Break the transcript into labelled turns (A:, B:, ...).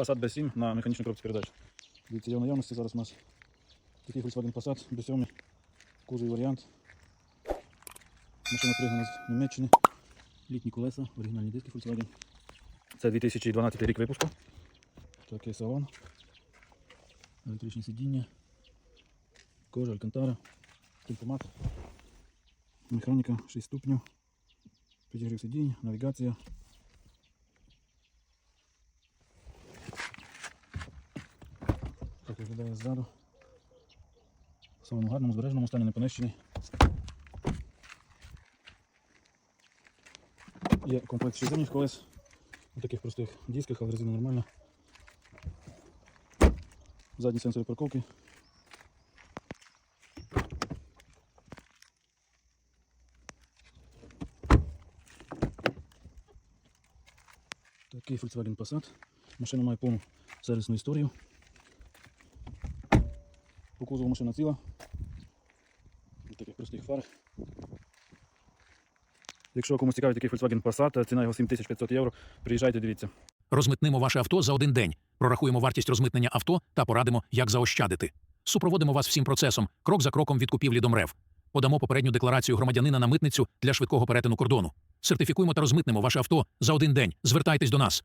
A: Passat B7 на механічній коробці передач. Дивіться, є в наявності зараз у нас такий Volkswagen Passat B7, кузовий варіант. Машина пригнана з Німеччини. Літні колеса, оригінальні диски Volkswagen. Це 2012 рік випуску. Такий салон. Електричні сидіння. Кожа, алькантара, темпомат. Механіка 6 ступнів. Підігрів сидінь, навігація. Виглядає ззаду. В самому гарному збереженому стані не понищений. Є комплект ще зимніх колес. У таких простих дисках, але резина нормальна. Задні сенсори парковки. Такий Volkswagen Passat. Машина має повну сервісну історію. По кузову машина ціла. В таких простих фарах. Якщо комусь цікавий такий Volkswagen Passat, ціна його 7500 євро. Приїжджайте, дивіться.
B: Розмитнимо ваше авто за один день. Прорахуємо вартість розмитнення авто та порадимо, як заощадити. Супроводимо вас всім процесом, крок за кроком від купівлі до МРЕВ. Подамо попередню декларацію громадянина на митницю для швидкого перетину кордону. Сертифікуємо та розмитнемо ваше авто за один день. Звертайтесь до нас.